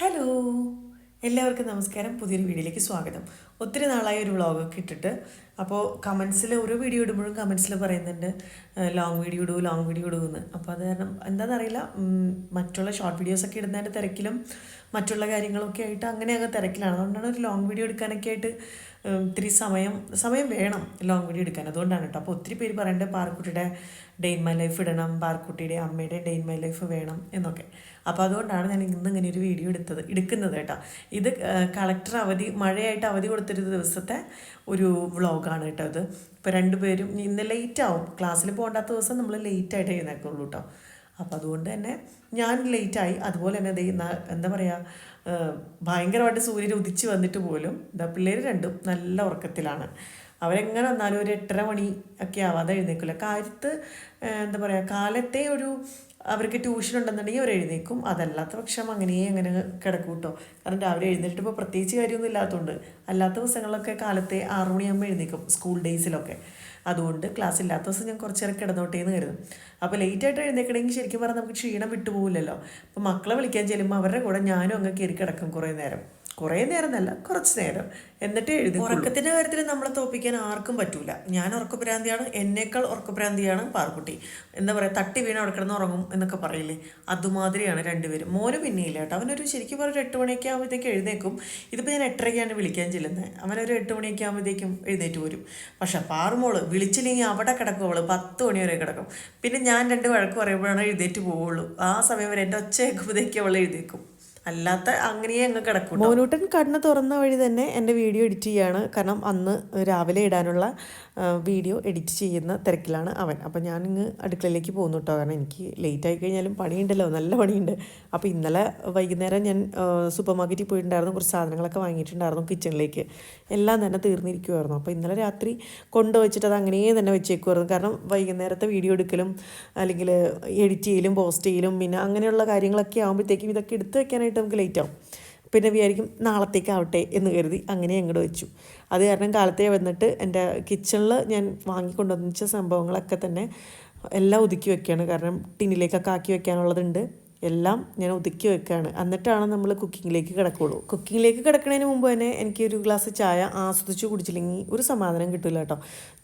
Hello. എല്ലാവർക്കും നമസ്കാരം. പുതിയൊരു വീഡിയോയിലേക്ക് സ്വാഗതം. ഒത്തിരി നാളായി ഒരു വ്ളോഗൊക്കെ ഇട്ടിട്ട്. അപ്പോൾ കമൻസിൽ ഓരോ വീഡിയോ ഇടുമ്പോഴും കമൻസിൽ പറയുന്നുണ്ട് ലോങ് വീഡിയോ ഇടൂ ലോങ് വീഡിയോ ഇടൂ എന്ന്. അപ്പോൾ അത് കാരണം എന്താണെന്നറിയില്ല അറിയില്ല മറ്റുള്ള ഷോർട്ട് വീഡിയോസൊക്കെ ഇടുന്നതിന്റെ തിരക്കിലും മറ്റുള്ള കാര്യങ്ങളൊക്കെ ആയിട്ട് അങ്ങനെ അങ്ങ് തിരക്കിലാണ്. അതുകൊണ്ടാണ് ഒരു ലോങ് വീഡിയോ എടുക്കാനൊക്കെ ആയിട്ട് ഇത്തിരി സമയം സമയം വേണം ലോങ് വീഡിയോ എടുക്കാൻ. അതുകൊണ്ടാണ് കേട്ടോ അപ്പോൾ ഒത്തിരി പേര് പറയേണ്ടത് പാർക്കുട്ടിയുടെ ഡേ ഇൻ മൈ ലൈഫ് ഇടണം പാർക്കുട്ടിയുടെ അമ്മയുടെ ഡേ ഇൻ മൈ ലൈഫ് വേണം എന്നൊക്കെ. അപ്പോൾ അതുകൊണ്ടാണ് ഞാൻ ഇന്ന് ഇങ്ങനെ ഒരു വീഡിയോ എടുത്തത് എടുക്കുന്നത് കേട്ടോ. ഇത് കളക്ടർ അവധി മഴയായിട്ട് അവധി കൊടുത്തൊരു ദിവസത്തെ ഒരു വ്ളോഗാണ് കേട്ടോ ഇത്. ഇപ്പോൾ രണ്ടുപേരും ഇന്ന് ലേറ്റ് ആവും. ക്ലാസ്സിൽ പോകേണ്ടാത്ത ദിവസം നമ്മൾ ലേറ്റായിട്ട് എഴുന്നേക്കുള്ളൂ കേട്ടോ അപ്പോൾ അതുകൊണ്ട് തന്നെ ഞാൻ ലേറ്റായി അതുപോലെ തന്നെ എന്താ പറയുക ഭയങ്കരമായിട്ട് സൂര്യൻ ഉദിച്ച് വന്നിട്ട് പോലും എന്താ പിള്ളേർ രണ്ടും നല്ല ഉറക്കത്തിലാണ്. അവരെങ്ങനെ വന്നാലും ഒരു എട്ടര മണി ഒക്കെ ആവാതെ എഴുന്നേക്കില്ല കാര്യത്ത് എന്താ പറയുക കാലത്തെ ഒരു അവർക്ക് ട്യൂഷൻ ഉണ്ടെന്നുണ്ടെങ്കിൽ അവർ എഴുന്നേക്കും അതല്ലാത്ത പക്ഷം അങ്ങനെ അങ്ങനെ കിടക്കും കേട്ടോ. കാരണം രാവിലെ എഴുന്നേറ്റിട്ട് ഇപ്പോൾ പ്രത്യേകിച്ച് കാര്യമൊന്നും ഇല്ലാത്തതുകൊണ്ട് അല്ലാത്ത ദിവസങ്ങളിലൊക്കെ കാലത്തെ ആറു മണിയാകുമ്പോൾ എഴുന്നേക്കും സ്കൂൾ ഡേയ്സിലൊക്കെ അതുകൊണ്ട് ക്ലാസ് ഇല്ലാത്ത ദിവസം ഞാൻ കുറച്ച് നേരം കിടന്നോട്ടേ എന്ന് കരുതും. അപ്പോൾ ലേറ്റായിട്ട് എഴുന്നേക്കണമെങ്കിൽ ശരിക്കും പറഞ്ഞാൽ നമുക്ക് ക്ഷീണം വിട്ടുപോകില്ലല്ലോ അപ്പോൾ മക്കളെ വിളിക്കാൻ ചെല്ലുമ്പോൾ അവരുടെ കൂടെ ഞാനും അങ്ങ് കയറി കിടക്കും കുറേ നേരം. കുറേ നേരം എന്നല്ല കുറച്ച് നേരം. എന്നിട്ട് എഴുതി ഉറക്കത്തിന്റെ കാര്യത്തിൽ നമ്മളെ തോപ്പിക്കാൻ ആർക്കും പറ്റൂല. ഞാൻ ഉറക്കഭ്രാന്തിയാണ് എന്നേക്കാൾ ഉറക്കഭ്രാന്തിയാണ് പാർക്കുട്ടി എന്താ പറയുക തട്ടി വീണ് അവിടെ കിടന്ന് ഉറങ്ങും എന്നൊക്കെ പറയില്ലേ? അതുമാതിരിയാണ് രണ്ടുപേരും. മോന് പിന്നെയില്ല കേട്ടോ. അവനൊരു ശരിക്കും പറഞ്ഞ എട്ട് മണിയൊക്കെ ആകുമ്പോഴത്തേക്ക് എഴുന്നേക്കും ഇതിപ്പോൾ ഞാൻ എട്ടരയ്ക്കാണ് വിളിക്കാൻ ചെല്ലുന്നത് അവനൊരു എട്ട് മണിയൊക്കെ ആകുമ്പോഴത്തേക്കും എഴുന്നേറ്റ് വരും പക്ഷെ പാറുമോൾ വിളിച്ചില്ലെങ്കിൽ അവിടെ കിടക്കും അവൾ. പത്ത് മണി വരെ കിടക്കും. പിന്നെ ഞാൻ രണ്ട് വഴക്ക് പറയുമ്പോഴാണ് എഴുന്നേറ്റ് പോവുള്ളൂ. ആ സമയം വരെ എന്റെ ഒച്ച കേൾക്കുമ്പോഴത്തേക്ക് അവൾ എഴുന്നേക്കും അല്ലാത്ത അങ്ങനെയേ അങ്ങ് കിടക്കും മോനൂട്ടൻ കണ്ണ് തുറന്ന വഴി തന്നെ എന്റെ വീഡിയോ എഡിറ്റ് ചെയ്യാണ്. കാരണം അന്ന് രാവിലെ ഇടാനുള്ള വീഡിയോ എഡിറ്റ് ചെയ്യുന്ന തിരക്കിലാണ് അവൻ. അപ്പോൾ ഇങ്ങ് അടുക്കളയിലേക്ക് പോകുന്നു കേട്ടോ കാരണം എനിക്ക് ലേറ്റ് ആയി കഴിഞ്ഞാലും പണിയുണ്ടല്ലോ. നല്ല പണിയുണ്ട്. അപ്പോൾ ഇന്നലെ വൈകുന്നേരം ഞാൻ സൂപ്പർ മാർക്കറ്റിൽ പോയിട്ടുണ്ടായിരുന്നു. കുറച്ച് സാധനങ്ങളൊക്കെ വാങ്ങിയിട്ടുണ്ടായിരുന്നു കിച്ചണിലേക്ക് എല്ലാം തന്നെ തീർന്നിരിക്കുമായിരുന്നു അപ്പോൾ ഇന്നലെ രാത്രി കൊണ്ടുവച്ചിട്ട് അത് അങ്ങനെ തന്നെ വെച്ചേക്കുമായിരുന്നു കാരണം വൈകുന്നേരത്തെ വീഡിയോ എടുക്കലും അല്ലെങ്കിൽ എഡിറ്റ് ചെയ്യലും പോസ്റ്റ് ചെയ്യലും പിന്നെ അങ്ങനെയുള്ള കാര്യങ്ങളൊക്കെ ആകുമ്പോഴത്തേക്കും ഇതൊക്കെ എടുത്ത് വെക്കാനായിട്ട് നമുക്ക് ലേറ്റ് ആവും. പിന്നെ വിചാരിക്കും നാളത്തേക്കാവട്ടെ എന്ന് കരുതി അങ്ങനെ അങ്ങോട്ട് വെച്ചു. അത് കാരണം കാലത്തെ വന്നിട്ട് എന്റെ കിച്ചണിൽ ഞാൻ വാങ്ങിക്കൊണ്ടുവന്ന സംഭവങ്ങളൊക്കെ തന്നെ എല്ലാം ഒതുക്കി വെക്കുകയാണ് കാരണം ടിന്നിലേക്കൊക്കെ ആക്കി വെക്കാനുള്ളതുണ്ട്. എല്ലാം ഞാൻ ഒതുക്കി വെക്കുകയാണ് എന്നിട്ടാണ് നമ്മൾ കുക്കിങ്ങിലേക്ക് കിടക്കുള്ളൂ. കുക്കിങ്ങിലേക്ക് കിടക്കുന്നതിന് മുമ്പ് തന്നെ എനിക്ക് ഒരു ഗ്ലാസ് ചായ ആസ്വദിച്ച് കുടിച്ചില്ലെങ്കിൽ ഒരു സമാധാനം കിട്ടില്ല കേട്ടോ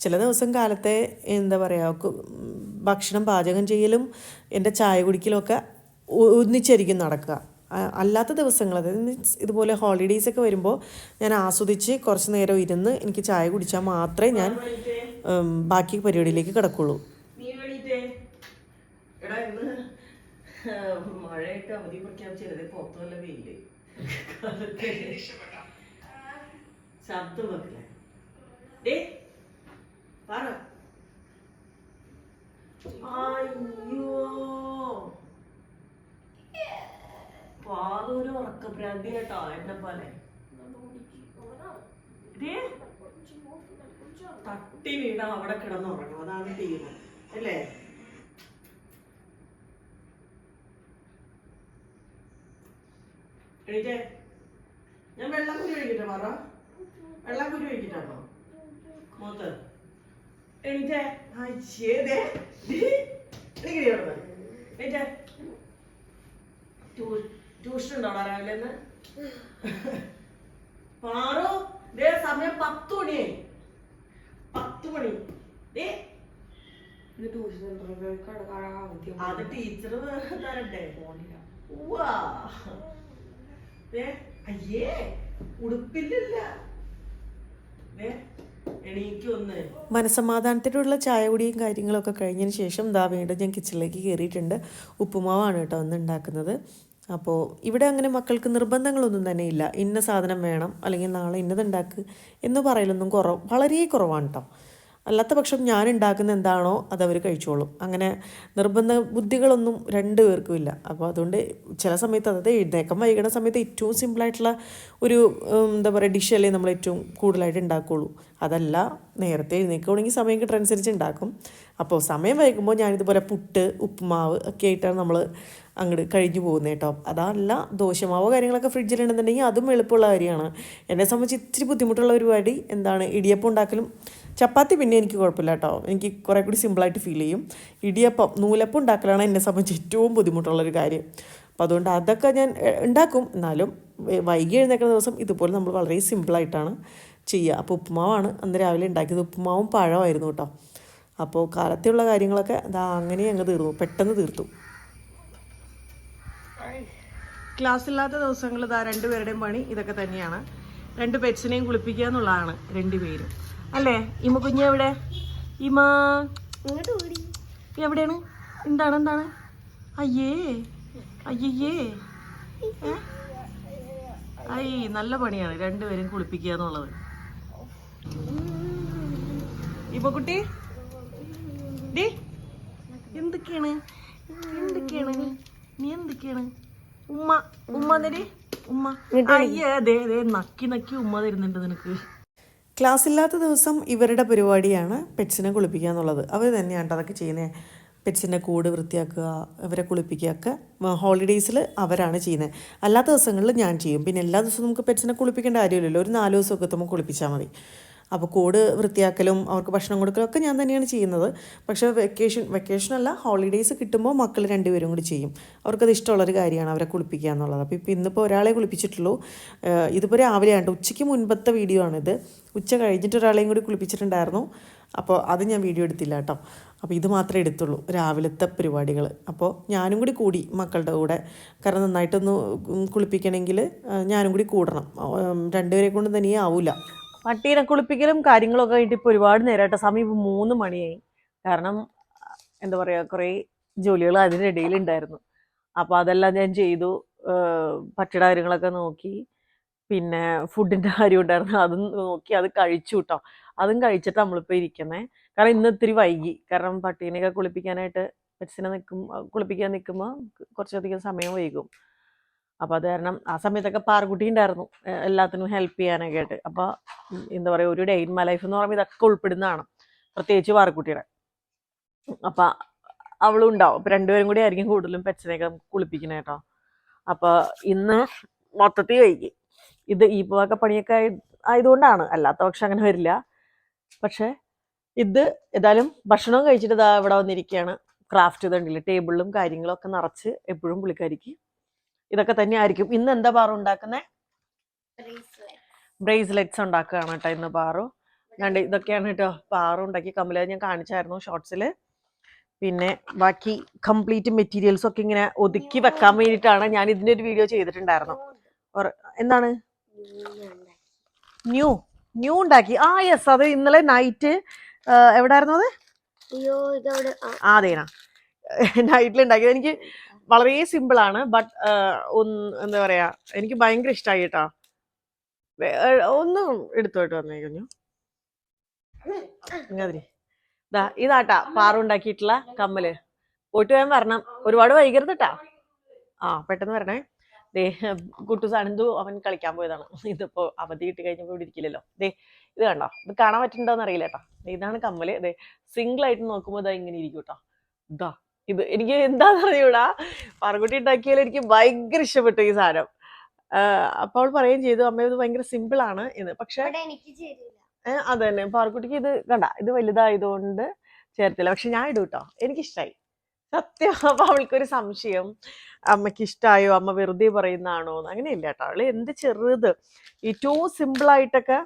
ചില ദിവസം കാലത്തെ എന്താ പറയുക ഭക്ഷണം പാചകം ചെയ്യലും എന്റെ ചായ കുടിക്കലുമൊക്കെ ഒന്നിച്ചായിരിക്കും നടക്കുക. അല്ലാത്ത ദിവസങ്ങൾ അതായത് മീൻസ് ഇതുപോലെ ഹോളിഡേയ്സ് ഒക്കെ വരുമ്പോൾ ഞാൻ ആസ്വദിച്ച് കുറച്ച് നേരം ഇരുന്ന് എനിക്ക് ചായ കുടിച്ചാൽ മാത്രമേ ഞാൻ ബാക്കി പരിപാടിയിലേക്ക് കിടക്കുള്ളൂ നീ വേണീറ്റേ എടാ ഇന്ന് മഴയായിട്ട് അവധി പ്രഖ്യാപിച്ചത് പുറത്തു വല്ല വെയിൽ. ശബ്ദം വെക്കില്ല? ഡേ പറ. പാതൊരു ഉറക്കഭ്രാന്തി കേട്ടോ എന്നെ പോലെ. തട്ടി വീണ അവിടെ കിടന്നുറങ്ങും. അതാണ് തീരുമാനം. അല്ലേ? എണീറ്റേ. ഞാൻ വെള്ളം കുരി ഒഴിക്കട്ടെ പറ വെള്ളം കുരി ഒഴിക്കട്ടോ മൂത്ത്. എണീറ്റേ. അയ്യേ എണീറ്റേ. ട്യൂഷൻ ഉണ്ടോ രാവിലെ പാറു ദേ സമയം പത്ത് മണിയായി പത്ത് മണി. ദേ. അത് ടീച്ചർ തരട്ടെ. ഉവ്വാ. ദേ, അയ്യേ ഉടുപ്പില്ലല്ല. മനസമാധാനത്തിലുള്ള ചായ കുടിയും കാര്യങ്ങളൊക്കെ കഴിഞ്ഞതിന് ശേഷം ദാ വീണ്ടും ഞാൻ കിച്ചണിലേക്ക് കയറിയിട്ടുണ്ട്. ഉപ്പുമാവാണ് കേട്ടോ ഒന്ന് ഉണ്ടാക്കുന്നത്. അപ്പോൾ ഇവിടെ അങ്ങനെ മക്കൾക്ക് നിർബന്ധങ്ങളൊന്നും തന്നെ ഇല്ല. ഇന്ന സാധനം വേണം അല്ലെങ്കിൽ നാളെ ഇന്നത് ഉണ്ടാക്ക് എന്ന് പറയലൊന്നും കുറവ് വളരെ കുറവാണ് കേട്ടോ. അല്ലാത്ത പക്ഷം ഞാൻ ഉണ്ടാക്കുന്ന എന്താണോ അത് അവർ കഴിച്ചോളും. അങ്ങനെ നിർബന്ധ ബുദ്ധികളൊന്നും രണ്ട് പേർക്കും ഇല്ല. അപ്പോൾ അതുകൊണ്ട് ചില സമയത്ത് അതായത് എഴുന്നേക്കം വൈകുന്ന സമയത്ത് ഏറ്റവും സിമ്പിളായിട്ടുള്ള ഒരു എന്താ പറയുക ഡിഷല്ലേ നമ്മൾ ഏറ്റവും കൂടുതലായിട്ട് ഉണ്ടാക്കുകയുള്ളൂ. അതല്ല നേരത്തെ എഴുന്നേക്കുകയാണെങ്കിൽ സമയം കിട്ടുന്നതനുസരിച്ച് ഉണ്ടാക്കും. അപ്പോൾ സമയം വൈകുമ്പോൾ ഞാനിതുപോലെ പുട്ട് ഉപ്പുമാവ് ഒക്കെ ആയിട്ടാണ് നമ്മൾ അങ്ങോട്ട് കഴിഞ്ഞു പോകുന്നത് കേട്ടോ. അതല്ല ദോശമാവോ കാര്യങ്ങളൊക്കെ ഫ്രിഡ്ജിലുണ്ടെന്നുണ്ടെങ്കിൽ അതും എളുപ്പമുള്ള കാര്യമാണ്. എന്നെ സംബന്ധിച്ച് ഇത്തിരി ബുദ്ധിമുട്ടുള്ള പരിപാടി എന്താണ് ഇടിയപ്പം ഉണ്ടാക്കലും ചപ്പാത്തി പിന്നെ എനിക്ക് കുഴപ്പമില്ല കേട്ടോ. എനിക്ക് കുറേ കൂടി സിമ്പിളായിട്ട് ഫീൽ ചെയ്യും. ഇടിയപ്പം നൂലപ്പം ഉണ്ടാക്കലാണ് എന്നെ സംബന്ധിച്ച് ഏറ്റവും ബുദ്ധിമുട്ടുള്ളൊരു കാര്യം. അപ്പോൾ അതുകൊണ്ട് അതൊക്കെ ഞാൻ ഉണ്ടാക്കും. എന്നാലും വൈകി എഴുന്നേക്കുന്ന ദിവസം ഇതുപോലെ നമ്മൾ വളരെ സിമ്പിളായിട്ടാണ് ചെയ്യുക. അപ്പോൾ ഉപ്പുമാവാണ് അന്ന് രാവിലെ ഉണ്ടാക്കിയത്. ഉപ്പുമാവും പഴമായിരുന്നു കേട്ടോ. അപ്പോൾ കാലത്തെയുള്ള കാര്യങ്ങളൊക്കെ അതാ അങ്ങനെ അങ്ങ് തീർന്നു. പെട്ടെന്ന് തീർത്തു. ക്ലാസ് ഇല്ലാത്ത ദിവസങ്ങൾ ഇതാ രണ്ടുപേരുടെയും പണി ഇതൊക്കെ തന്നെയാണ്. രണ്ട് പെറ്റ്സിനെയും കുളിപ്പിക്കുക എന്നുള്ളതാണ് രണ്ടുപേരും. അല്ലേ? ഇമ കുഞ്ഞ് എവിടെ? ഇമ എവിടെയാണ്? എന്താണ് എന്താണ്? അയ്യേ. അയ്യേ അയ്യ ഐ നല്ല പണിയാണ്. രണ്ടുപേരും കുളിപ്പിക്കുക എന്നുള്ളത്. ഇപ്പൊ കുട്ടി? ഡി എന്തൊക്കെയാണ്? എന്തൊക്കെയാണ് നീ? എന്തൊക്കെയാണ്? ഉമ്മ ഉമ്മ എന്നടി? ഉമ്മ. അയ്യേ അതെ അതെ നക്കി നക്കി ഉമ്മ തരുന്നുണ്ട് നിനക്ക്. ക്ലാസ് ഇല്ലാത്ത ദിവസം ഇവരുടെ പരിപാടിയാണ് പെറ്റ്സിനെ കുളിപ്പിക്കുക എന്നുള്ളത്. അവർ തന്നെയാണ് അതൊക്കെ ചെയ്യുന്നത് പെറ്റ്സിന്റെ കൂട് വൃത്തിയാക്കുക ഇവരെ കുളിപ്പിക്കുക ഒക്കെ ഹോളിഡേയ്സിൽ അവരാണ് ചെയ്യുന്നത് അല്ലാത്ത ദിവസങ്ങളിൽ ഞാൻ ചെയ്യും. പിന്നെ എല്ലാ ദിവസവും നമുക്ക് പെറ്റ്സിനെ കുളിപ്പിക്കേണ്ട കാര്യമില്ലല്ലോ. ഒരു നാല് ദിവസമൊക്കെ എത്തുമ്പോൾ കുളിപ്പിച്ചാൽ മതി. അപ്പോൾ കൂട് വൃത്തിയാക്കലും അവർക്ക് ഭക്ഷണം കൊടുക്കലും ഒക്കെ ഞാൻ തന്നെയാണ് ചെയ്യുന്നത്. പക്ഷേ വെക്കേഷൻ വെക്കേഷനല്ല ഹോളിഡേയ്സ് കിട്ടുമ്പോൾ മക്കൾ രണ്ടുപേരും കൂടി ചെയ്യും. അവർക്കത് ഇഷ്ടമുള്ളൊരു കാര്യമാണ് അവരെ കുളിപ്പിക്കുക എന്നുള്ളത്. അപ്പോൾ ഇപ്പോൾ ഇന്നിപ്പോൾ ഒരാളെ കുളിപ്പിച്ചിട്ടുള്ളൂ. ഇതിപ്പോൾ രാവിലെ ആണ് ഉച്ചയ്ക്ക് മുൻപത്തെ വീഡിയോ ആണിത്. ഉച്ച കഴിഞ്ഞിട്ട് ഒരാളെയും കൂടി കുളിപ്പിച്ചിട്ടുണ്ടായിരുന്നു. അപ്പോൾ അത് ഞാൻ വീഡിയോ എടുത്തില്ല കേട്ടോ. അപ്പോൾ ഇത് മാത്രമേ എടുത്തുള്ളൂ രാവിലത്തെ പരിപാടികൾ. അപ്പോൾ ഞാനും കൂടി കൂടി മക്കളുടെ കൂടെ കാരണം നന്നായിട്ടൊന്ന് കുളിപ്പിക്കണമെങ്കിൽ ഞാനും കൂടി കൂടണം. രണ്ടുപേരെ കൊണ്ട് തനിയെ ആവില്ല പട്ടീനെ കുളിപ്പിക്കലും കാര്യങ്ങളൊക്കെ ആയിട്ട് ഇപ്പോൾ ഒരുപാട് നേരമായിട്ട് സമയം ഇപ്പോൾ മൂന്ന് മണിയായി. കാരണം എന്താ പറയുക കുറേ ജോലികൾ അതിനിടയിൽ ഉണ്ടായിരുന്നു. അപ്പോൾ അതെല്ലാം ഞാൻ ചെയ്തു. പട്ടിയുടെ കാര്യങ്ങളൊക്കെ നോക്കി. പിന്നെ ഫുഡിന്റെ കാര്യം ഉണ്ടായിരുന്നു. അതും നോക്കി അത് കഴിച്ചു കേട്ടോ അതും കഴിച്ചിട്ട് നമ്മളിപ്പോൾ ഇരിക്കുന്നത് കാരണം ഇന്ന് ഇത്തിരി വൈകി. കാരണം പട്ടീനെയൊക്കെ കുളിപ്പിക്കാനായിട്ട് പെറ്റ്സിനെ നിൽക്കും കുളിപ്പിക്കാൻ നിൽക്കുമ്പോൾ കുറച്ചധികം സമയം വൈകും. അപ്പോൾ അത് കാരണം ആ സമയത്തൊക്കെ പാറക്കുട്ടി ഉണ്ടായിരുന്നു എല്ലാത്തിനും ഹെൽപ്പ് ചെയ്യാനൊക്കെ ആയിട്ട്. അപ്പോൾ എന്താ പറയുക ഒരു ഡേ ഇൻ മൈ ലൈഫ് എന്ന് പറയുമ്പോൾ ഇതൊക്കെ ഉൾപ്പെടുന്നതാണ് പ്രത്യേകിച്ച് പാർക്കുട്ടിയുടെ അപ്പോൾ അവളും ഉണ്ടാവും. അപ്പം രണ്ടുപേരും കൂടി ആയിരിക്കും കൂടുതലും പെച്ചനെയൊക്കെ കുളിപ്പിക്കണേ കേട്ടോ. അപ്പോൾ ഇന്ന് മൊത്തത്തിൽ വൈകി ഇത് ഈ പോക്ക പണിയൊക്കെ ആയി- ആയതുകൊണ്ടാണ്. അല്ലാത്ത പക്ഷെ അങ്ങനെ വരില്ല. പക്ഷേ ഇത് ഏതായാലും ഭക്ഷണം കഴിച്ചിട്ട് ഇതാ ഇവിടെ വന്നിരിക്കുകയാണ്. ക്രാഫ്റ്റ് ഇതുണ്ടല്ലേ ടേബിളിലും കാര്യങ്ങളും ഒക്കെ നിറച്ച് എപ്പോഴും പുള്ളിക്കാരിക്ക് ഇതൊക്കെ തന്നെ ആയിരിക്കും ഇന്ന് എന്താ പാറു ഉണ്ടാക്കുന്നത് ബ്രേസ്ലെറ്റ്സ് ഉണ്ടാക്കുകയാണ് കേട്ടോ ഇന്ന് പാറു. കണ്ട് ഇതൊക്കെയാണ് കേട്ടോ പാറു ഉണ്ടാക്കി. കമല ഞാൻ കാണിച്ചായിരുന്നു ഷോർട്സിൽ പിന്നെ ബാക്കി കംപ്ലീറ്റ് മെറ്റീരിയൽസ് ഒക്കെ ഇങ്ങനെ ഒതുക്കി വെക്കാൻ വേണ്ടിയിട്ടാണ് ഞാൻ ഇതിന്റെ ഒരു വീഡിയോ ചെയ്തിട്ടുണ്ടായിരുന്നു. എന്താണ്? ന്യൂ. ന്യൂ ഉണ്ടാക്കി. ആ യെസ്. അത് ഇന്നലെ നൈറ്റ് എവിടെ ആയിരുന്നു അത്? അതേനാ. നൈറ്റിൽ ഉണ്ടാക്കി എനിക്ക് വളരെ സിമ്പിൾ ആണ്. ബട്ട് എന്താ പറയാ എനിക്ക് ഭയങ്കര ഇഷ്ടമായി കേട്ടോ. ഒന്ന് എടുത്തോട്ട് വന്നേ കുഞ്ഞു. ദാ ഇതാട്ടാ പാറുണ്ടാക്കിയിട്ടുള്ള കമ്മൽ. പോയിട്ട് വേഗം വരണം. ഒരുപാട് വൈകരുത് കേട്ടാ ആ പെട്ടെന്ന് വരണേ. ദേ കുട്ടു സാനന്ദു അവൻ കളിക്കാൻ പോയതാണ്. ഇതിപ്പോ അവധി കിട്ടി കഴിഞ്ഞപ്പോ ഇവിടെ ഇരിക്കില്ലല്ലോ. ദേ ഇത് കണ്ടോ? ഇത് കാണാൻ പറ്റുന്നുണ്ടോന്ന് അറിയില്ല കേട്ടോ ഇതാണ് കമ്മൽ. ദേ സിംഗിൾ ആയിട്ട് നോക്കുമ്പോൾ ഇതാ ഇങ്ങനെ ഇരിക്കും ഇതാ ഇത് എനിക്ക് എന്താന്ന് അറിയൂടാ പാറക്കുട്ടി ഉണ്ടാക്കിയാൽ എനിക്ക് ഭയങ്കര ഇഷ്ടപ്പെട്ടു ഈ സാധനം. അപ്പോൾ അപ്പൊ അവൾ പറയുകയും ചെയ്തു അമ്മ ഇത് ഭയങ്കര സിമ്പിൾ ആണ് എന്ന്. പക്ഷെ അതെ തന്നെ പാറക്കുട്ടിക്ക് ഇത് കണ്ട ഇത് വലുതായതുകൊണ്ട് ചേർത്തില്ല പക്ഷെ ഞാൻ ഇടും കേട്ടോ എനിക്കിഷ്ടായി. സത്യം അപ്പൊ അവൾക്കൊരു സംശയം. അമ്മയ്ക്ക് ഇഷ്ടായോ അമ്മ വെറുതെ പറയുന്നതാണോ? അങ്ങനെയില്ല കേട്ടോ അവൾ എന്ത് ചെറുത്. ഏറ്റവും സിമ്പിൾ ആയിട്ടൊക്കെ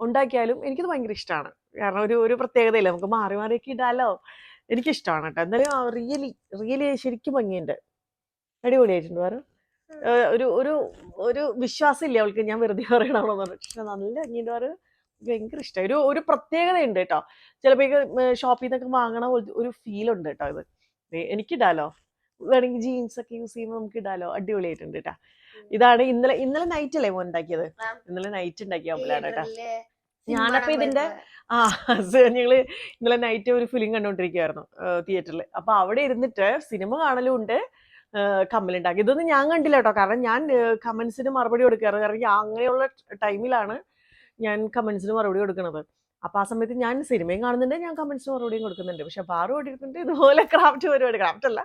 ഉണ്ടാക്കിയാലും എനിക്കത് ഭയങ്കര ഇഷ്ടമാണ് കാരണം ഒരു ഒരു പ്രത്യേകതയില്ല? നമുക്ക് മാറി മാറിയൊക്കെ ഇടാലോ? എനിക്കിഷ്ടമാണ് കേട്ടോ എന്തായാലും റിയലി റിയലി ശരിക്കും ഭംഗിയുണ്ട്. അടിപൊളിയായിട്ടുണ്ട് വേറെ. ഒരു ഒരു ഒരു വിശ്വാസം ഇല്ല അവൾക്ക് ഞാൻ വെറുതെ പറയണമെന്ന് പറഞ്ഞു പക്ഷെ നല്ല ഭംഗിയുണ്ട് വേറെ. ഭയങ്കര ഇഷ്ടമായി ഒരു ഒരു പ്രത്യേകതയുണ്ട് കേട്ടോ. ചിലപ്പോൾ ഷോപ്പിൽ നിന്നൊക്കെ വാങ്ങണ ഒരു- ഫീൽ ഉണ്ട് കേട്ടോ ഇത്. എനിക്കിടാലോ വേണമെങ്കിൽ ജീൻസ് ഒക്കെ യൂസ് ചെയ്യുമ്പോൾ നമുക്ക് ഇടാലോ? അടിപൊളിയായിട്ടുണ്ട് കേട്ടോ. ഇതാണ് ഇന്നലെ ഇന്നലെ നൈറ്റ് അല്ലേ മോൻ ഉണ്ടാക്കിയത്? ഇന്നലെ നൈറ്റ് ഉണ്ടാക്കിയ കേട്ടോ. ഞാനപ്പോ ഇതിന്റെ ആ ഞങ്ങൾ ഇന്നലെ നൈറ്റ് ഒരു ഫിലിം കണ്ടുകൊണ്ടിരിക്കുകയായിരുന്നു തിയേറ്ററിൽ അപ്പൊ അവിടെ ഇരുന്നിട്ട് സിനിമ കാണലും ഉണ്ട് കമ്മലുണ്ടാക്കി. ഇതൊന്നും ഞാൻ കണ്ടില്ല കേട്ടോ കാരണം ഞാൻ കമൻസിന് മറുപടി കൊടുക്കാറ്. കാരണം അങ്ങനെയുള്ള ടൈമിലാണ് ഞാൻ കമൻസിന് മറുപടി കൊടുക്കുന്നത് അപ്പൊ ആ സമയത്ത് ഞാൻ സിനിമയും കാണുന്നുണ്ട് ഞാൻ കമൻസിന് മറുപടിയും കൊടുക്കുന്നുണ്ട്. പക്ഷെ ബാറ് ഓടിയിരുന്നിട്ട് ഇതുപോലെ ക്രാഫ്റ്റ് പരിപാടി ക്രാഫ്റ്റ് അല്ല.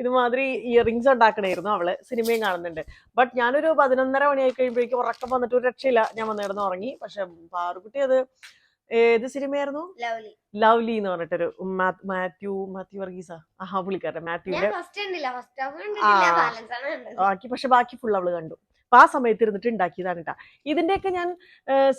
ഇതുമാതിരി ഇയറിങ്സ് ഉണ്ടാക്കണമായിരുന്നു അവൾ സിനിമയും കാണുന്നുണ്ട്. ബട്ട് ഞാനൊരു പതിനൊന്നര മണിയായി കഴിയുമ്പോഴേക്കും ഉറക്കം വന്നിട്ട് ഒരു രക്ഷയില്ല. ഞാൻ വന്ന് കിടന്ന് ഉറങ്ങി. പക്ഷെ ബാറുകുട്ടി അത് ഏത് സിനിമയായിരുന്നു? ലവ്ലി. എന്ന് പറഞ്ഞിട്ടൊരു മാത്യു മാത്യു വർഗീസ. ആ പുള്ളിക്കാരൻ മാത്യുവിന്റെ ബാക്കി പക്ഷെ ബാക്കി ഫുൾ അവൾ കണ്ടു. അപ്പൊ ആ സമയത്ത് ഇരുന്നിട്ട് ഉണ്ടാക്കിയതാണ് കേട്ടോ ഇതിന്റെയൊക്കെ ഞാൻ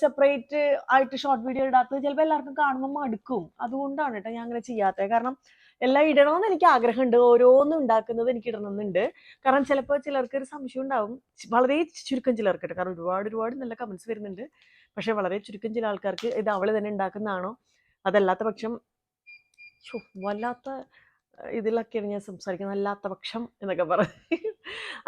സെപ്പറേറ്റ് ആയിട്ട് ഷോർട്ട് വീഡിയോ ഇടാത്തത് ചിലപ്പോൾ എല്ലാവർക്കും കാണുമ്പോൾ മടുക്കും. അതുകൊണ്ടാണ് കേട്ടോ ഞാൻ അങ്ങനെ ചെയ്യാത്തത്. കാരണം എല്ലാം ഇടണമെന്ന് എനിക്ക് ആഗ്രഹമുണ്ട്. ഓരോന്നും ഉണ്ടാക്കുന്നത് എനിക്ക് ഇടണമെന്നുണ്ട്. കാരണം ചിലപ്പോൾ ചിലർക്ക് ഒരു സംശയം ഉണ്ടാവും. വളരെ ചുരുക്കം ചിലർക്ക് കേട്ടോ കാരണം ഒരുപാട് ഒരുപാട് നല്ല കമന്റ്സ് വരുന്നുണ്ട്. പക്ഷെ വളരെ ചുരുക്കം ചില ആൾക്കാർക്ക് ഇത് അവൾ തന്നെ ഉണ്ടാക്കുന്നതാണോ? അതല്ലാത്ത പക്ഷം വല്ലാത്ത ഇതിലൊക്കെയാണ് ഞാൻ സംസാരിക്കുന്നത്. അല്ലാത്ത പക്ഷം എന്നൊക്കെ പറയും.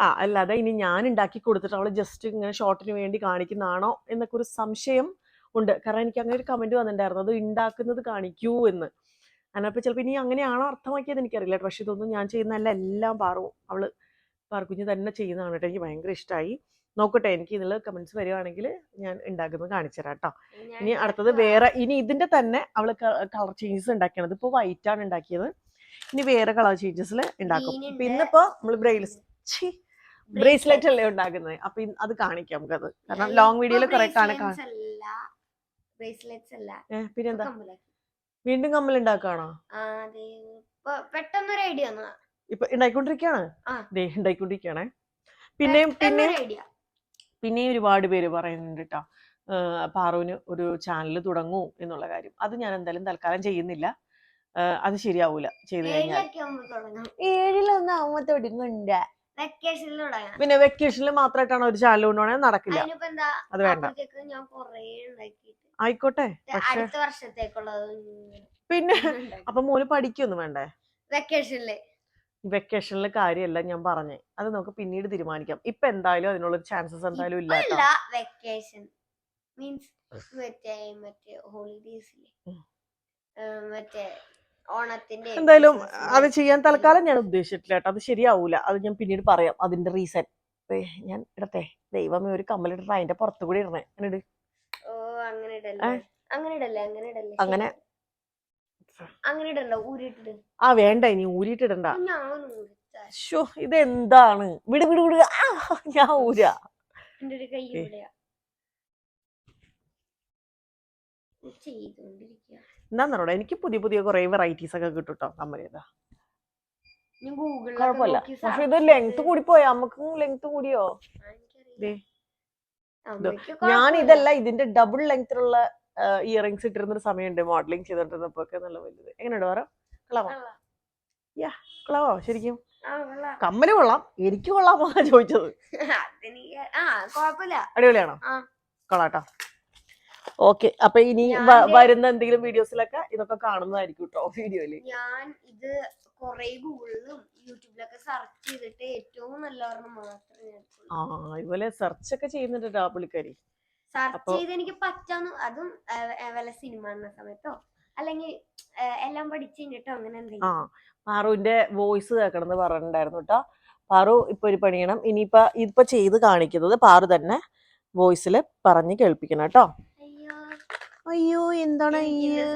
ആ അല്ലാതെ ഇനി ഞാൻ ഉണ്ടാക്കി കൊടുത്തിട്ട് അവൾ ജസ്റ്റ് ഇങ്ങനെ ഷോർട്ടിന് വേണ്ടി കാണിക്കുന്നതാണോ എന്നൊക്കെ ഒരു സംശയം ഉണ്ട്. കാരണം എനിക്ക് അങ്ങനെ ഒരു കമന്റ് വന്നിട്ടുണ്ടായിരുന്നു. അത് ഉണ്ടാക്കുന്നത് കാണിക്കൂ എന്ന്. അതിനപ്പോൾ ചിലപ്പോൾ ഇനി അങ്ങനെയാണോ അർത്ഥമാക്കിയത് എനിക്കറിയില്ല. പക്ഷെ ഇതൊന്നും ഞാൻ ചെയ്യുന്നതല്ല. എല്ലാം പാറും. അവൾ പാർക്കുഞ്ഞ് തന്നെ ചെയ്യുന്നതാണ് കേട്ടോ. എനിക്ക് ഭയങ്കര ഇഷ്ടമായി നോക്കട്ടെ എനിക്ക് ഇതിൽ കമന്റ്സ് വരികയാണെങ്കിൽ ഞാൻ ഉണ്ടാക്കുന്നത് കാണിച്ചു തരാം കേട്ടോ ഇനി അടുത്തത് വേറെ ഇനി ഇതിന്റെ തന്നെ അവൾ കളർ ചേഞ്ചസ് ഉണ്ടാക്കിയത് ഇപ്പൊ വൈറ്റ് ആണ് ഉണ്ടാക്കിയത്. ഇനി വേറെ കളർ ചേഞ്ചസിൽ ഉണ്ടാക്കും. പിന്നെ ഇപ്പൊ ഉണ്ട്. ഇന്നിപ്പോ നമ്മൾ ബ്രേസ് ബ്രേസ്ലെറ്റ് അല്ലേ ഉണ്ടാക്കുന്നത് അപ്പൊ അത് കാണിക്കാം നമുക്കത്. കാരണം ലോങ് വീഡിയോയിൽ കുറെ കാണാം പിന്നെന്താ? വീണ്ടും കമ്മൽ ഉണ്ടാക്കാണോ പെട്ടെന്നൊരു ഐഡിയ ഇപ്പൊ ഉണ്ടായിക്കൊണ്ടിരിക്കാണ്. ദേ ഉണ്ടായിക്കൊണ്ടിരിക്കുകയാണേ പിന്നെയും പിന്നെ ഐഡിയ പിന്നെയും ഒരുപാട് പേര് പറയുന്നുണ്ട് കേട്ടോ പാറുവിന് ഒരു ചാനൽ തുടങ്ങൂ എന്നുള്ള കാര്യം. അത് ഞാൻ എന്തായാലും തൽക്കാലം ചെയ്യുന്നില്ല. അത് ശരിയാവൂല. ചെയ്തു കഴിഞ്ഞാൽ. ഏഴിലൊന്നും ആവുമ്പോ പിന്നെ വെക്കേഷനിൽ മാത്രമായിട്ടാണ് ഒരു ചാനൽ കൊണ്ടുപോകണേ നടക്കില്ല. അതിനിപ്പോ എന്താ അത് വേണ്ട. ഞാൻ കൊറേ ഉണ്ടാക്കിയിട്ട്. ആയിക്കോട്ടെ. പക്ഷെ അടുത്ത വർഷത്തേക്കുള്ളത്. പിന്നെ അപ്പൊ മോന് പഠിക്കൊന്നും വേണ്ടേ? വെക്കേഷനിൽ വെക്കേഷനിലെ കാര്യമല്ല ഞാൻ പറഞ്ഞേ. അത് നമുക്ക് പിന്നീട് തീരുമാനിക്കാം. ഇപ്പൊ എന്തായാലും അതിനുള്ള ചാൻസസ് എന്തായാലും ഇല്ല വെക്കേഷൻ മീൻസ് മറ്റേ മറ്റേ ഹോളിഡേസിലെ ഉം. മറ്റേ ഓണത്തിന്റെ എന്തായാലും അത് ചെയ്യാൻ തൽക്കാലം ഞാൻ ഉദ്ദേശിച്ചിട്ടില്ല കേട്ടോ. അത് ശരിയാവൂല. അത് ഞാൻ പിന്നീട് പറയാം. അതിന്റെ റീസൺ ഞാൻ ഇടട്ടെ. ദൈവമേ ഒരു കമ്മലിട്ടിട്ട് അതിന്റെ പുറത്തു കൂടി ഇടണേ. അങ്ങനെ അങ്ങനെ അങ്ങനെ അങ്ങനെ. അങ്ങനെ ഇടണ്ട ഊരിട്ടിട്ട് ആ വേണ്ട ഇനി ഊരിട്ടിടണ്ട ഞാൻ ഊരിച്ചാ ഷോ ഇതെന്താണ്? വിട് വിട് വിട്. ആ ഞാൻ ഊരാ. എന്റെ ഒരു കൈ. ഇവിടെയാ. എനിക്ക് പുതിയ പുതിയ കുറെ വെറൈറ്റീസ് ഒക്കെ കിട്ടും കേട്ടോ ഗൂഗിളിലൊക്കെ കുഴപ്പമില്ല. പക്ഷെ ഇത് ലെങ്ത് കൂടി പോയാ നമുക്ക് ലെങ്ത് കൂടിയോ. ഞാൻ. ഇതല്ല ഇതിന്റെ ഡബിൾ ലെങ്ത്തിലുള്ള ഇയറിങ്സ് ഇട്ടിരുന്ന ഒരു സമയമുണ്ട് മോഡലിംഗ് ചെയ്തോണ്ടിരുന്നപ്പോ ഒക്കെ നല്ല വലുത്. എങ്ങനെയുണ്ട് വേറെ കൊള്ളാമോ? യാ കൊള്ളാമോ ശരിക്കും. കമ്മൽ കൊള്ളാം. എനിക്ക് കൊള്ളാമോ ചോദിച്ചത്. അടിപൊളിയാണോ. കൊള്ളാട്ടോ. ഓക്കെ അപ്പൊ ഇനി വരുന്ന എന്തെങ്കിലും വീഡിയോസിലൊക്കെ ഇതൊക്കെ കാണുന്നതായിരിക്കും കേട്ടോ വീഡിയോയിൽ. ഞാൻ ഇത് കൊറേ ഗൂഗിളിലും യൂട്യൂബിലൊക്കെ സെർച്ച് ചെയ്തിട്ട് ഏറ്റവും നല്ല മാത്രമേ ആ ഇതുപോലെ സെർച്ച് ഒക്കെ ചെയ്യുന്നുണ്ട് ആ പുള്ളിക്കാരി. സെർച്ച് ചെയ്ത് എനിക്ക് പറ്റാന്ന് അതും വല്ല സിനിമ കാണുന്ന സമയത്തോ? അല്ലെങ്കിൽ എല്ലാം പഠിച്ചു കഴിഞ്ഞിട്ടോ അങ്ങനെ എന്തെങ്കിലും? ആ പാറുവിന്റെ വോയിസ് കേൾക്കണം എന്ന് പറഞ്ഞിട്ടുണ്ടായിരുന്നു കേട്ടോ പാറു ഇപ്പൊ ഒരു പണിയണം. ഇനിയിപ്പൊ ഇതിപ്പോ ചെയ്ത് കാണിക്കുന്നത് പാറു തന്നെ വോയിസിൽ പറഞ്ഞ് കേൾപ്പിക്കണം കേട്ടോ അയ്യോ. എന്താണ് അയ്യോ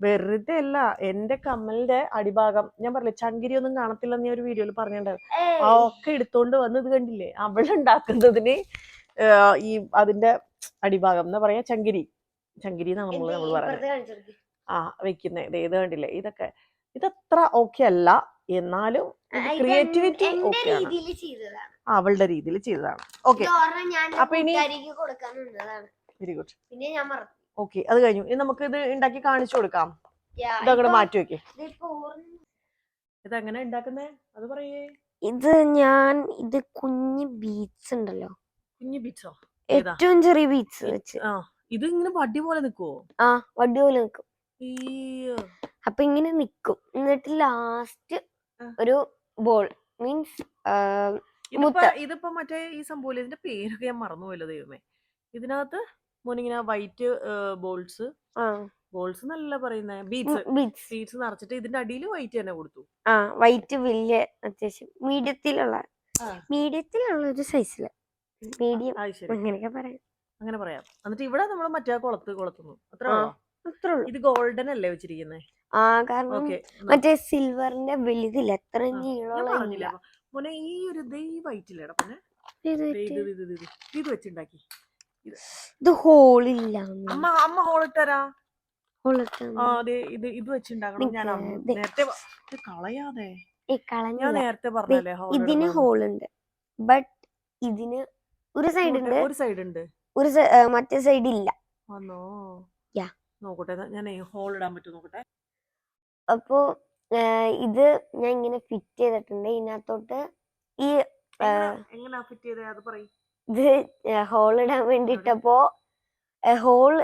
വെറുതെ അല്ല എന്റെ കമ്മലിന്റെ അടിഭാഗം ഞാൻ പറഞ്ഞില്ല ചങ്കിരി ഒന്നും കാണത്തില്ലെന്ന് ഞാൻ ഒരു വീഡിയോയിൽ പറഞ്ഞിട്ടുണ്ടായിരുന്നു. ആ ഒക്കെ എടുത്തോണ്ട് വന്ന് ഇത് കണ്ടില്ലേ? അവളുണ്ടാക്കുന്നതിന് ഈ അതിന്റെ അടിഭാഗം എന്ന് പറയാ ചങ്കിരി ചങ്കിരി എന്നാണ് നമ്മൾ നമ്മൾ നമ്മൾ പറയുന്നത്. ആ വെക്കുന്നത് ഇത് ഇത് കണ്ടില്ലേ? ഇതൊക്കെ ഇതത്ര ഓക്കെ അല്ല. എന്നാലും ക്രിയേറ്റിവിറ്റി ഓക്കെ അവളുടെ രീതിയിൽ ചെയ്തതാണ്. ഓക്കെ അപ്പൊ ഇനി- കൂട്ടുകാരിക്ക് കൊടുക്കാൻ നിന്നതാണ്. വെരി ഗുഡ് പിന്നെ ഞാൻ മറന്നു. ഓക്കെ അത് കഴിഞ്ഞു. ഇനി നമുക്ക് ഇത് ഉണ്ടാക്കി കാണിച്ചു കൊടുക്കാം. യാ, ഇതങ്ങോട്ട് മാറ്റി വെക്കേ. ഇത് എങ്ങനെ ഉണ്ടാക്കുന്നേ? അത് പറയേ. ഇത് ഞാൻ ഇത് കുഞ്ഞ് ബീറ്റ്സ് ഉണ്ടല്ലോ. കുഞ്ഞു ബീച്ചോ? ഏറ്റവും ചെറിയ ബീച്ച് വെച്ച്. ആ ഇത് ഇങ്ങനെ വടി പോലെ നിക്കുവോ? ആ വടി പോലെ നിക്കും. അപ്പൊ ഇങ്ങനെ നിക്കും. എന്നിട്ട് ലാസ്റ്റ്. ഒരു ബോൾ മീൻസ് ഇതിപ്പോ മറ്റേ ഈ സംഭവം ഇതിന്റെ പേരൊക്കെ ഞാൻ മറന്നുപോയല്ലോ ദൈവമേ. ഇതിനകത്ത് മോനിങ്ങനെ വൈറ്റ് ബോൾസ് ബോൾസ് എന്നല്ല പറയുന്നേ ബീറ്റ്സ് ബീറ്റ്സ് നിറച്ചിട്ട് ഇതിന്റെ അടിയിൽ വൈറ്റ് തന്നെ കൊടുത്തു. ആ വൈറ്റ് വലിയ അത്യാവശ്യം. മീഡിയത്തിലുള്ള. മീഡിയത്തിലുള്ള ഒരു സൈസിൽ മീഡിയം അത് ശരി. അങ്ങനെയൊക്കെ പറയാം. അങ്ങനെ പറയാം. എന്നിട്ട് ഇവിടെ നമ്മൾ മറ്റേ കുളത്ത് കൊളത്തുന്നു അത്ര അത്രേ ഉള്ളൂ. ഇത് ഗോൾഡൻ അല്ലേ വെച്ചിരിക്കുന്നേ? ആ കാരണം മറ്റേ സിൽവറിന്റെ വലുതില്ല. എത്ര നീളമുള്ള മോനെ ഈ ഒരു ദേ ഈ വൈറ്റ് ഇല്ലേടാ പിന്നെ? ഇത് വെച്ചുണ്ടാക്കി. ഇത് ഹോളില്ല അമ്മ അമ്മ ഹോളിട്ടരാ? ഇത് ഇത് വെച്ചുണ്ടാക്കണം. ഞാൻ. നേരത്തെ കളയാതെ. ഞാൻ നേരത്തെ പറഞ്ഞല്ലേ ഇതിന്. ഹോളുണ്ട്. ബട്ട് ഇതിന് ഒരു സൈഡ് ഉണ്ട് ഒരു സൈഡ് ഉണ്ട് ഒരു മറ്റേ സൈഡ് ഇല്ല നോക്കട്ടെ ഞാൻ ഹോൾ ഇടാൻ പറ്റും നോക്കട്ടെ? അപ്പോ ഇത് ഞാൻ ഇങ്ങനെ ഫിറ്റ് ചെയ്തിട്ടുണ്ട്. ഇതിനകത്തോട്ട് ഈ എങ്ങനെ ഫിറ്റ് ചെയ്തേ? അത് പറയും. ഇത് ഹോൾ ഇടാൻ വേണ്ടിട്ടപ്പോ ഹോൾ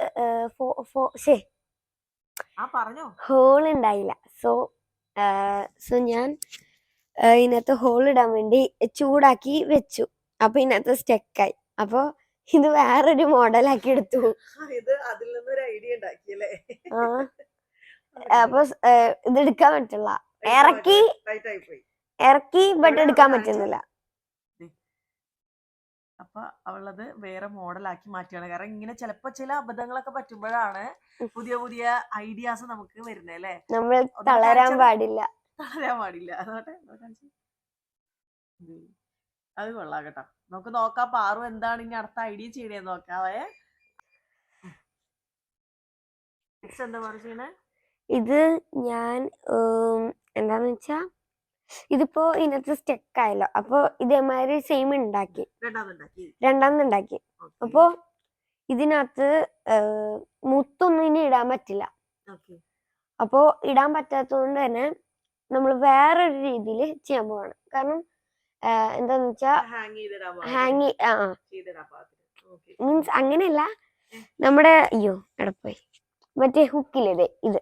ശേ ആ പറഞ്ഞോ. ഹോൾ ഉണ്ടായില്ല സോ സോ ഞാൻ ഇതിനകത്ത് ഹോൾ ഇടാൻ വേണ്ടി ചൂടാക്കി വെച്ചു. അപ്പൊ ഇതിനകത്ത് സ്റ്റെക്കായി. അപ്പൊ ഇത് വേറൊരു മോഡലാക്കി എടുത്തു. ഇത് അതിൽ നിന്നൊരു ഐഡിയ ഉണ്ടാക്കിയല്ലേ അല്ലേ? അപ്പൊ ഇത് എടുക്കാൻ പറ്റില്ല ഇറക്കി. ഇറക്കി ബട്ട് എടുക്കാൻ പറ്റുന്നില്ല. അപ്പൊ അവളത് വേറെ മോഡലാക്കി മാറ്റിയാണ്. കാരണം ഇങ്ങനെ ചിലപ്പോ ചില അബദ്ധങ്ങളൊക്കെ പറ്റുമ്പോഴാണ് പുതിയ പുതിയ ഐഡിയാസ് നമുക്ക് വരുന്നത് അല്ലേ? നമ്മൾ തളരാൻ പാടില്ല. തളരാൻ പാടില്ല. അതോട്ടെ. അത് കൊള്ളാം കേട്ടോ. നമുക്ക് നോക്കാം. പാറു എന്താണ് ഇനി അടുത്ത ഐഡിയ ചെയ്യണേ നോക്കാവേ Next എന്താ പാറു ചെയ്യണേ? ഇത് ഞാൻ എന്താന്ന് വെച്ചാ ഇതിപ്പോ ഇതിനകത്ത് സ്റ്റെക്ക് ആയല്ലോ. അപ്പൊ ഇതേമാതിരി സെയിം ഉണ്ടാക്കി രണ്ടാമത് ഉണ്ടാക്കി അപ്പോ ഇതിനകത്ത് മുത്തൊന്നും ഇനി ഇടാൻ പറ്റില്ല. അപ്പോ ഇടാൻ പറ്റാത്തതുകൊണ്ട് തന്നെ നമ്മൾ വേറൊരു രീതിയിൽ ചെയ്യാൻ പോവാണ്. കാരണം എന്താന്ന് വെച്ചാ ഹാങ് ആ. മീൻസ് അങ്ങനെയല്ല നമ്മുടെ അയ്യോ എടപ്പോയി മറ്റേ ഹുക്കില്ലേ ഇത്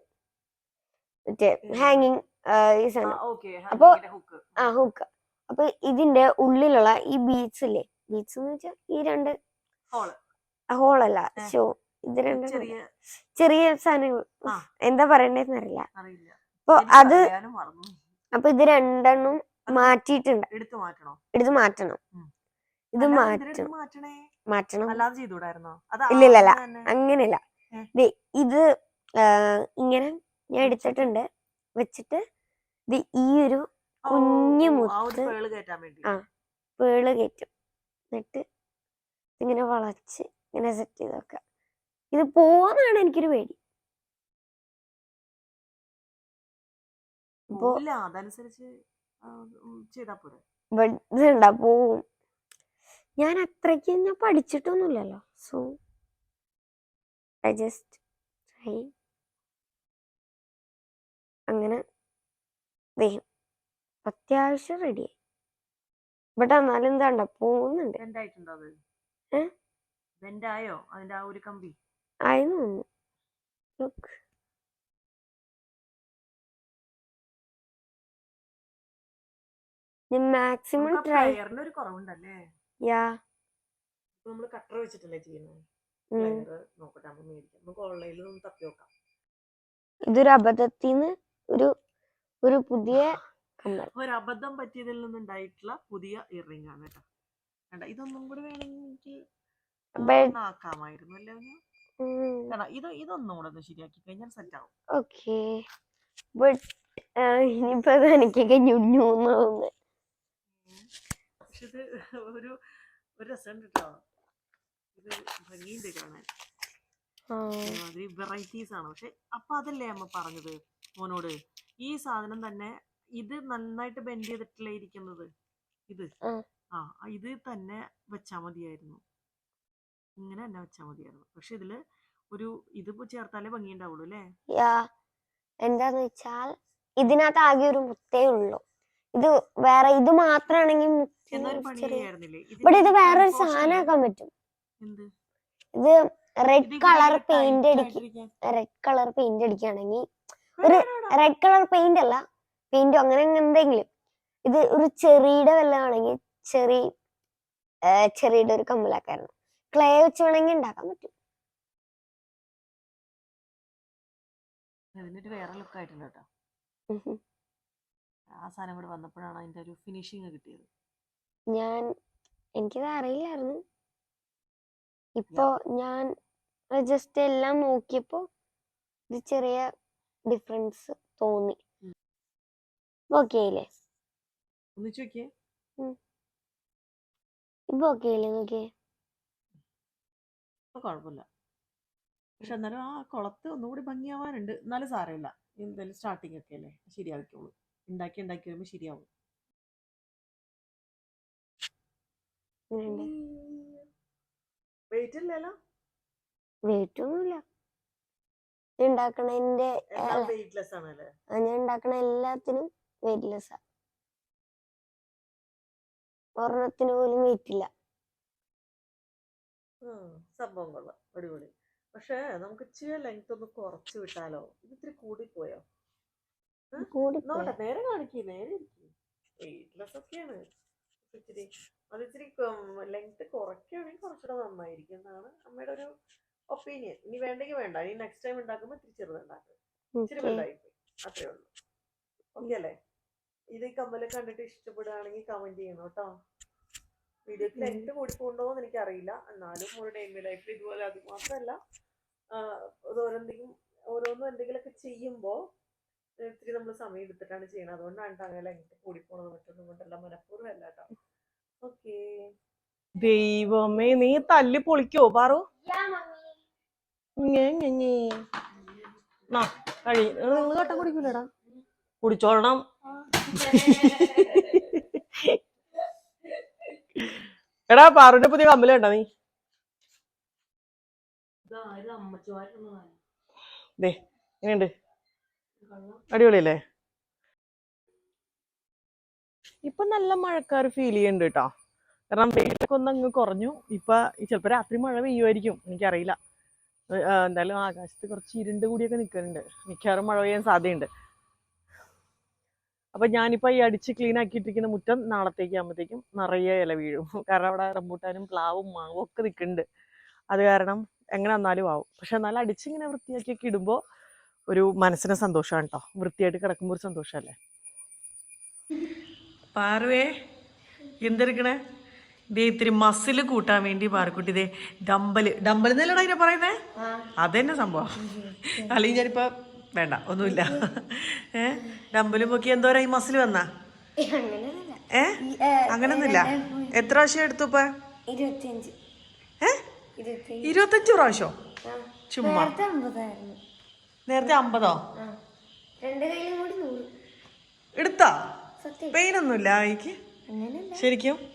മറ്റേ ഹാങ്ങിങ് ഈ സാധനം. അപ്പോ-. ആ ഹുക്ക് അപ്പൊ ഇതിന്റെ ഉള്ളിലുള്ള ഈ ബീച്ച് ഇല്ലേ ബീച്ച് എന്ന് വെച്ചാൽ ഈ രണ്ട്. ഹോളല്ല. ഷോ ഇത് രണ്ട് ചെറിയ സാധനങ്ങൾ. എന്താ പറയണ്ടെന്ന് അറിയില്ല. അപ്പൊ അത് അപ്പൊ ഇത് രണ്ടെണ്ണം മാറ്റിയിട്ടുണ്ട്. എടുത്തു മാറ്റണോ? എടുത്തു മാറ്റണം. ഇത് മാറ്റണം. മാറ്റണേ? അല്ലാതെ ചെയ്തുകൂടായിരുന്നോ? അത് ഇല്ലില്ലല്ല. അങ്ങനെയല്ല. ഇത് ഇങ്ങനെ ഞാൻ എടുത്തിട്ടുണ്ട്. വെച്ചിട്ട് ഇത് ഈ ഒരു കുഞ്ഞു മുത്ത് ആ. പേൾ കയറ്റും. എന്നിട്ട് ഇങ്ങനെ വളച്ച് ഇങ്ങനെ സെറ്റ് ചെയ്ത് വെക്ക. ഇത് പോവാന്നാണ് എനിക്കൊരു പേടി. അതനുസരിച്ച് പോരെ. ഇതുണ്ടാ പോവും. ഞാൻ അത്രയ്ക്ക് ഞാൻ പഠിച്ചിട്ടൊന്നുമില്ലല്ലോ. സോ ഐ ജസ്റ്റ് ട്രൈ അങ്ങനെ ദേ അത്യാവശ്യം റെഡിയായി ബട്ട് എന്നാലും എന്താണ്ട പോകുന്നുണ്ട്. ആയോ അതിന്റെ ആ ഒരു കമ്പി. ആയി തോന്നുന്നു. ലുക്ക് ഞാൻ മാക്സിമം ട്രൈ ഒരു കുറവുണ്ടല്ലേ? യാ നമ്മൾ കട്ടർ വെച്ചിട്ടല്ലേ ചെയ്യുന്നത് നോക്കട്ടെ നമുക്ക് മേടിക്കാം. നമുക്ക് ഓൺലൈനിൽ ഒന്ന് തപ്പി നോക്കാം. ഇതൊരു അബദ്ധത്തിന്ന് ഒരു ഒരു പുതിയ ഒരു അബദ്ധം പറ്റിയതിൽ നിന്നുണ്ടായിട്ടുള്ള പുതിയ ഇയറിംഗ് ആണ് കേട്ടോ. കണ്ട ഇതൊന്നും കൂടി വേണമെങ്കിൽ എനിക്ക് ആക്കാമായിരുന്നു അല്ലേ? കണ്ടോ ഇത് ഇതൊന്നും കൂടെ ഒന്ന് ശരിയാക്കി കഴിഞ്ഞാൽ സെറ്റ് ആവും. ഓക്കെ ബട്ട് ഇനിയിപ്പോ എനിക്കൊക്കെ ഞുഞ്ഞു തോന്നുന്നു. പക്ഷെ ഇത് ഒരു ഒരു രസമുണ്ട് കേട്ടോ ഇത് ഭംഗിയുണ്ട് കാണാൻ. വെറൈറ്റീസ് ആണ്. പക്ഷെ അപ്പൊ അതല്ലേ അമ്മ പറഞ്ഞത് മോനോട്? ഈ സാധനം തന്നെ ഇത് നന്നായിട്ട് ബെൻഡ് ചെയ്തിട്ടല്ലേ ഇരിക്കുന്നത്? ഇത്. ആ. ഇത് തന്നെ വെച്ചാ മതിയായിരുന്നു. ഇങ്ങനെ തന്നെ വെച്ചാ മതിയായിരുന്നു. പക്ഷെ ഇതിൽ ഒരു ഇത് ചേർത്താലേ ഭംഗി ഉണ്ടാവുള്ളൂ അല്ലേ എന്താന്ന് വെച്ചാൽ ഇതിനകത്ത് ആകെ ഒരു മുത്തേ ഉള്ളൂ. ഇത് വേറെ ഇത് മാത്രാണെങ്കിൽ ഇവിടെ ഇത് വേറൊരു സാധനമാക്കാൻ സാധനം ആക്കാൻ പറ്റും. ഇത് റെഡ് കളർ പെയിന്റ് അടിക്ക റെഡ് കളർ പെയിന്റ് അടിക്കുകയാണെങ്കിൽ ഒരു-. റെഡ് കളർ പെയിന്റ് അല്ല. പെയിന്റോ അങ്ങനെ എന്തെങ്കിലും. ഇത് ഒരു ചെറിയുടെ വല്ലതാണെങ്കിൽ ചെറി ചെറിയുടെ ഒരു കമ്മലാക്കായിരുന്നു ക്ലേ വെച്ച് വേണമെങ്കിൽ ഉണ്ടാക്കാൻ പറ്റും. എന്നിട്ട് വേറെ ലുക്ക് ആയിട്ടുണ്ട് കേട്ടോ. ആ സാധനം കൂടെ വന്നപ്പോഴാണ് അതിന്റെ ഒരു ഫിനിഷിങ് കിട്ടിയത്. ഞാൻ എനിക്കത് അറിയില്ലായിരുന്നു. ഇപ്പോ ഞാൻ ജസ്റ്റ് എല്ലാം നോക്കിയപ്പോ ഇത് ചെറിയ ഡിഫറൻസ് തോന്നി. ഓക്കെ ആയില്ലേ ഒന്നിച്ചു നോക്കിയേ ഇപ്പൊ ഓക്കെ ആയില്ലേ നോക്കിയേ. ഇപ്പൊ കുഴപ്പമില്ല. പക്ഷെ എന്നാലും ആ കുളത്ത് ഒന്നുകൂടി ഭംഗിയാവാനുണ്ട്. എന്നാലും സാരമില്ല. എന്തായാലും സ്റ്റാർട്ടിങ് ഒക്കെ അല്ലേ? ശരിയാക്കിക്കോളൂ. ഉണ്ടാക്കി ഉണ്ടാക്കി വരുമ്പോൾ ശരിയാവും. വെയിറ്റ് ഇല്ലല്ലോ വെയിറ്റ് ഒന്നുമില്ല ഉണ്ടാക്കണതിന്റെ വെയിറ്റ്ലെസ് ഞാൻ ഉണ്ടാക്കണ എല്ലാത്തിനും വെയിറ്റ്ലെസ്സാ ഒരെണ്ണത്തിന് പോലും വെയിറ്റ് ഇല്ല ഉം, സംഭവം കൊള്ളാം. അടിപൊളി. പക്ഷേ നമുക്ക് ഇച്ചിരി ലെങ്ത് ഒന്ന് കുറച്ച് വിട്ടാലോ? കൂടിപ്പോയോ? കൂടി നോട്ടെ നേരെ കാണിക്കേ നേരെ വീട്ടിലൊക്കെയാണ് ഇച്ചിരി അതിച്ചിരി ലെങ്ത് കുറയ്ക്കുകയാണെങ്കിൽ കുറച്ചുകൂടെ നന്നായിരിക്കും എന്നാണ് അമ്മയുടെ ഒരു ഒപ്പീനിയൻ ഇനി വേണ്ടെങ്കിൽ വേണ്ട. ഇനി നെക്സ്റ്റ് ടൈം ഉണ്ടാക്കുമ്പോൾ ഇത്തിരി ചെറുതുണ്ടാക്കും ഇച്ചിരി വലുതായിപ്പോയി അത്രേ ഉള്ളൂ. ഓക്കെ അല്ലേ? ഇത് ഈ കമ്മൽ കണ്ടിട്ട് ഇഷ്ടപ്പെടുകയാണെങ്കിൽ കമന്റ് ചെയ്യണം കേട്ടോ. വീഡിയോക്ക് ലെങ്ത് കൂടി പോകണ്ടോന്ന് എനിക്കറിയില്ല. എന്നാലും ഒരു ഡെയിലി ലൈഫിൽ ഇതുപോലെ അത് മാത്രമല്ല ഓരോന്തെങ്കിലും ഓരോന്നും എന്തെങ്കിലുമൊക്കെ ചെയ്യുമ്പോൾ ഇത്തിരി നമ്മൾ സമയം എടുത്തിട്ടാണ് ചെയ്യണത് അതുകൊണ്ടാണ് അങ്ങനെ ലെങ്ത് കൂടി പോണത്. മറ്റൊന്നും കൊണ്ടല്ല. മനഃപൂർവം അല്ല കേട്ടോ ഓക്കേ ദൈവമേ നീ തല്ലി പൊളിക്കോ? പാറു. കഴി. നിങ്ങൾ കട്ടൻ കുടിക്കൂലടാ. കുടിച്ചോളണം. എടാ പാറുന്റെ പുതിയ കമ്മൽ കണ്ടോ നീ? ദേ എങ്ങനെയുണ്ട് അടിപൊളിയല്ലേ? ഇപ്പൊ നല്ല മഴക്കാർ ഫീൽ ചെയ്യുന്നുണ്ട് കേട്ടോ കാരണം വെയിലൊക്കെ ഒന്ന് അങ്ങ് കുറഞ്ഞു. ഇപ്പൊ ചിലപ്പോ രാത്രി മഴ പെയ്യുമായിരിക്കും എനിക്കറിയില്ല. എന്തായാലും ആകാശത്ത് കുറച്ച് ഇരുണ്ട് കൂടിയൊക്കെ നിൽക്കുന്നുണ്ട് മിക്കവാറും മഴ പെയ്യാൻ സാധ്യതയുണ്ട്. അപ്പൊ ഞാനിപ്പോ ഈ അടിച്ച് ക്ലീൻ ആക്കിയിട്ടിരിക്കുന്ന മുറ്റം നാളത്തേക്ക് ആകുമ്പോഴത്തേക്കും നിറയെ ഇല വീഴും. കാരണം അവിടെ റംബൂട്ടാനും പ്ലാവും മാവും ഒക്കെ നിൽക്കുന്നുണ്ട് അത് കാരണം എങ്ങനെ വന്നാലും ആവും. പക്ഷെ എന്നാലും അടിച്ചിങ്ങനെ വൃത്തിയാക്കിയൊക്കെ ഇടുമ്പോൾ ഒരു മനസ്സിന് സന്തോഷമാണ് കേട്ടോ വൃത്തിയായിട്ട് കിടക്കുമ്പോൾ ഒരു സന്തോഷമല്ലേ പാർവേ എന്തെടുക്കണേ? ദേ ഇത്തിരി മസിൽ കൂട്ടാൻ വേണ്ടി പാർക്കുട്ടി ദേ ഡമ്പൽ ഡമ്പൽ എന്നല്ലടാ അതിനെ പറയുന്നേ? അതന്നെ സംഭവം. അല്ലെങ്കിൽ ഞാനിപ്പോ വേണ്ട ഒന്നുമില്ല. ഏ? ഡമ്പൽ പൊക്കി എന്തോരാ ഈ മസിൽ വന്നാ ഏ അങ്ങനൊന്നുമില്ല എത്ര പ്രാവശ്യം എടുത്തു ഇപ്പൊ? ഇരുപത്തിയഞ്ച്. ഏ? ഇരുപത്തിയഞ്ച്. ഇരുപത്തഞ്ച് പ്രാവശ്യം? ചുമ്മാ. നേരത്തെ അമ്പതോ? രണ്ട് കയ്യിലും കൂടി നൂറ്. എടുത്താ? പെയിൻ ഒന്നുമില്ല ആയിക്ക്? ശരിക്കും?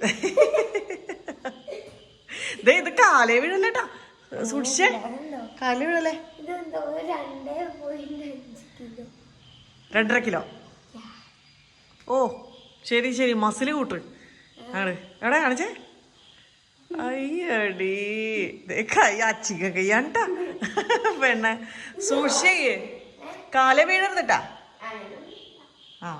ഇത് കാലേ വീഴല്ലേട്ടാ. സൂക്ഷിച്ചേ. കാലേ വീഴല്ലേ? രണ്ടര കിലോ? ഓ ശരി ശരി. മസിൽ കൂട്ട്. ആണ് എവിടെ കാണിച്ചേ? അയ്യടി. കൈ അച്ചിക്ക കയ്യാണ്ടാ പെണ്ണെ. സൂക്ഷിച്ചേ കാലേ വീഴരുതട്ടാ ആ.